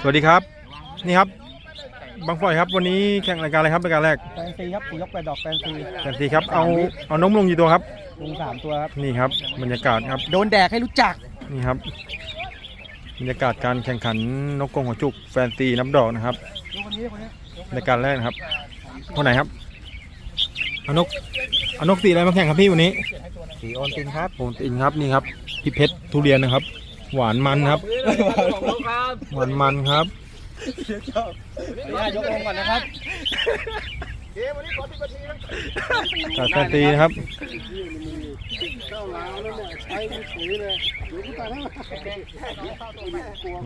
สวัสดีครับ นี่ครับบางฝ่ายครับวันนี้แข่งรายการอะไรครับรายการแรกแฟนซีครับสียกแปดดอกแฟนซีแฟนซีครับเอาเอานมลงกี่ตัวครับลุงสามตัวครับนี่ครับบรรยากาศครับโดนแดกให้รู้จักนี่ครับบรรยากาศการแข่งขันนกกรงหัวจุกแฟนซีน้ำดอกนะครับดูคนนี้คนนี้รายการแรกนะครับคนไหนครับเอานกเอานกสีอะไรมาแข่งครับพี่วันนี้สีโอนตินครับโอนตินครับนี่ครับพี่เพชรทุเรียนนะครับ หวานมันครับ หวานมันครับยกลงก่อนนะครับจากแฟนซีนะครับ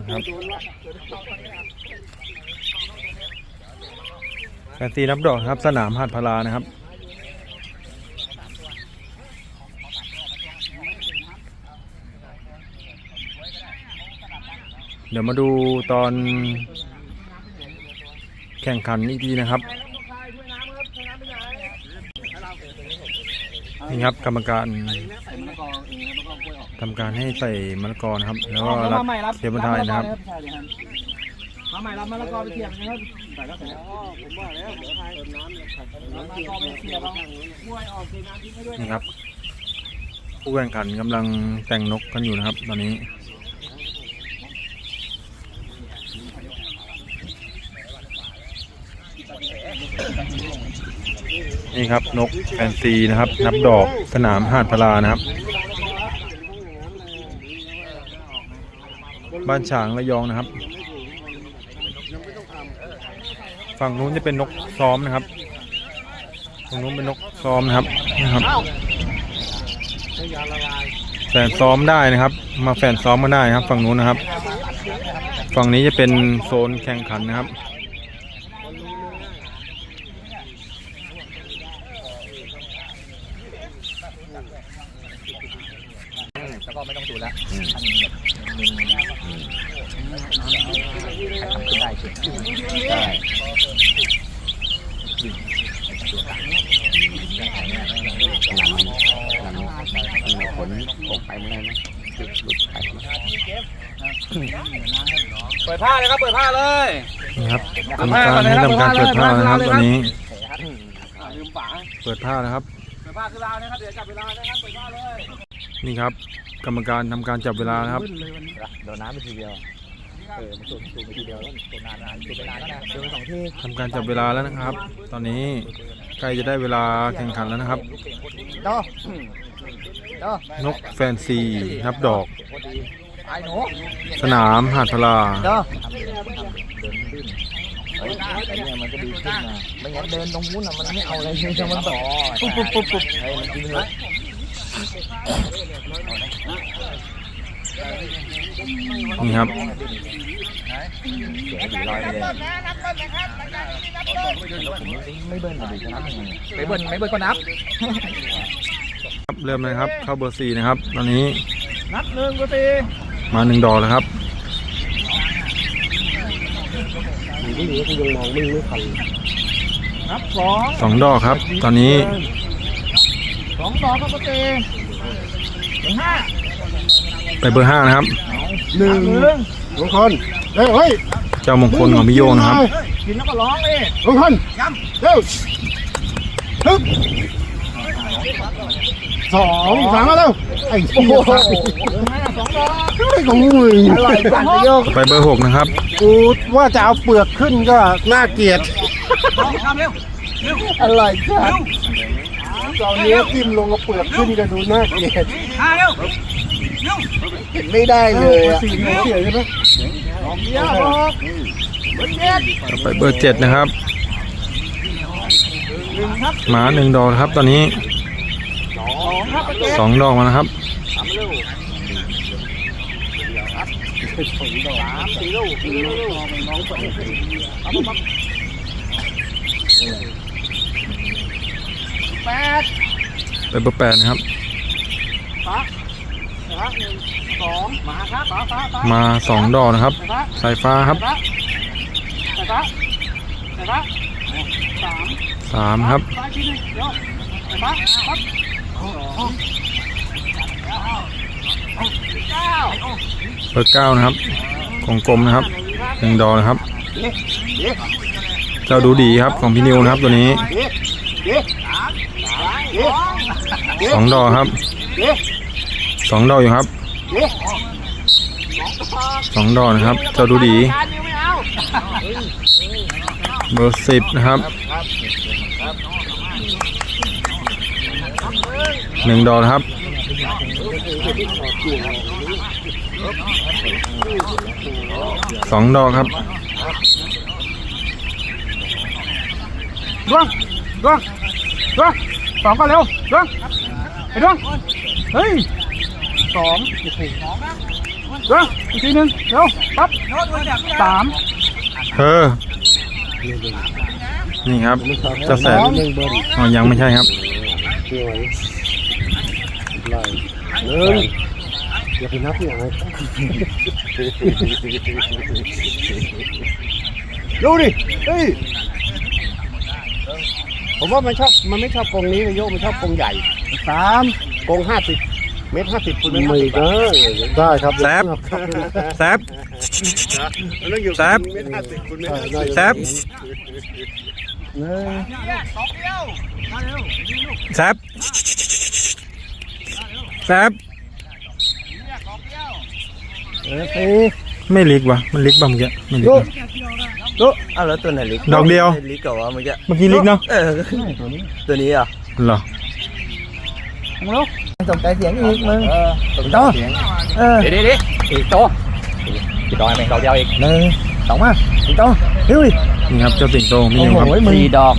นะครับแฟนซีนับดอกครับสนามหาดพลานะครับ เดี๋ยวมาดูตอน แข่งขันอีกทีนะครับ นี่ครับกรรมการทำการให้ใส่มะละกอนะครับ แล้วก็รับเทปบรรทายนะครับมาใหม่รับมะละกอไปเทียบนะครับใส่แล้วใส่แล้วผมว่าแล้วเดี๋ยวไทยเติมน้ำเลยครับมะละกอไปเทียบเอามวยออกทีน้ำทิ้งให้ด้วยนี่ครับ ผู้แข่งขันกำลังแต่งนกกันอยู่นะครับ ตอนนี้ นี่ครับนกแฟนซีนะครับ นับดอกสนามหาดพลานะครับ บ้านฉางระยองนะครับ ฝั่งนู้นจะเป็นนกซ้อมนะครับฝั่งนู้นเป็นนกซ้อมนะครับนะครับแฝนซ้อมได้นะครับ มาแฝนซ้อมมาได้นะครับ ฝั่งนู้นนะครับ ฝั่งนี้จะเป็นโซนแข่งขันนะครับ แล้วก็ไม่ต้องดูแล้วได้เฉยได้ผลออกไปเมื่อไหร่นะหลุดหลุดไปเปิดผ้าเลยครับ เปิดผ้าเลยนี่ครับกรรมการให้ทำการเปิดผ้านะครับตอนนี้ลืมฝาเปิดผ้านะครับเปิด ผ้าคือลาวนะครับ เดี๋ยวจับเวลานะครับเปิดผ้าเลยนี่ครับ กรรมการทำการจับเวลานะครับโดนน้ำไปทีเดียว เออมันสูบสูบไปทีเดียวแล้วตัวนานนานสูบไปนานแล้วนะโดนสองทีทำการจับเวลาแล้วนะครับ ตอนนี้ใกล้จะได้เวลาแข่งขันแล้วนะครับต่อต่อนกแฟนซีนับดอก ไอ้หนูสนามหาดพลาต่อเดินดิ้น เฮ้ยแต่เนี่ยมันก็ดีขึ้นนะไม่งั้นเดินตรงนู้นอะมันไม่เอาอะไรเลยจะมันต่อปุ๊บปุ๊บปุ๊บปุ๊บเฮ้ยมันกินเลยนี่ครับเสียดีลอยไปเลยผมไม่เบิ้ลมาดิจะนับยังไม่เบิ้ลไม่เบิ้ลก็นับครับเริ่มเลยครับ เข้าเบอร์สี่นะครับ ตอนนี้ นับหนึ่งก็ตีมาหนึ่งดอกแล้วครับ ไม่รู้กูยังมองไม่ไม่ทันนับสองสองดอกครับ ตอนนี้สองดอกครับก็ตีถึงห้าไปเบอร์ห้านะครับ หนึ่งทุกคนเฮ้ยเฮ้ยเจ้ามงคลของพี่โยงนะครับกินแล้วก็ร้องเลยทุกคนเร็วฮึบ สองสามมาเร็วไอ้เหี้ยถึงห้าสองดอกไอ้ของมึงอร่อยจังโยกไปเบอร์หกนะครับ กูว่าจะเอาเปลือกขึ้นก็น่าเกลียดทำเร็วอะไรครับเราเนี้ยจิ้มลงกับเปลือกขึ้นก็ดูน่าเกลียดห้าเร็วเห็นไม่ได้เลยอะสีเขียวใช่ไหมเยี่ยมบอกเบิ้ลเจ็ดไปเบอร์เจ็ดนะครับหมาหนึ่งดอกนะครับตอนนี้ สองครับเจ็ดสองดอกมานะครับสี่ลูกสี่ลูกน้องเปิดเอามาแปดไปเบอร์แปดนะครับฟ้าฟ้าหนึ่งสองมาครับฟ้าฟ้าฟ้ามาสองดอกนะครับฟ้าสายฟ้าครับฟ้าฟ้าฟ้าสามสามครับฟ้าชิ้นหนึ่ง เบอร์เก้านะครับกลมนะครับหนึ่งครับหนึ่งดอนะครับ เจ้าดูดีครับของพี่นิวนะครับตัวนี้สองดอครับสองดออยู่ครับสองดอนะครับ เจ้าดูดี เบอร์สิบนะครับ หนึ่งดอกนะครับ สองดอกครับดวงดวงดวงสองก็เร็วดวงไอ้ดวงเฮ้ยสองดวงอีกทีหนึ่งเร็วปั๊บสามเออนี่ครับเจ้าแสนหนึ่งเบอร์อ๋อยังไม่ใช่ครับสวย ไล่หนึ่งอย่าไปนับอย่างไรดูดิเฮ้ยผมว่ามันชอบมันไม่ชอบกรงนี้นะโยกมันชอบกรงใหญ่สามกรงห้าสิบเมตรห้าสิบคูณเมตรไม่ได้ได้ครับแซบแซบ มันต้องอยู่แซบเมตรห้าสิบคูณเมตรห้าสิบแซบแซบ แซบเออไม่ลิกวะมันลิกบ้างเมื่อกี้ไม่ลิกนะลูกอ้าวแล้วตัวไหนลิกดอกเดียวลิกกับว่าเมื่อกี้เมื่อกี้ลิกเนาะเออตัวนี้อะเหรอสนใจเสียงอีกมึงเออโตเออเดี๋ยวเดี๋ยวเดี๋ยวอีกโตอีกดอยแมงดอกเดียวอีกหนึ่งสองมาอีกโตเฮ้ยนี่ครับเจ้าติ่งโตของพี่โอ้นิวโหครับมึงสี่ดอก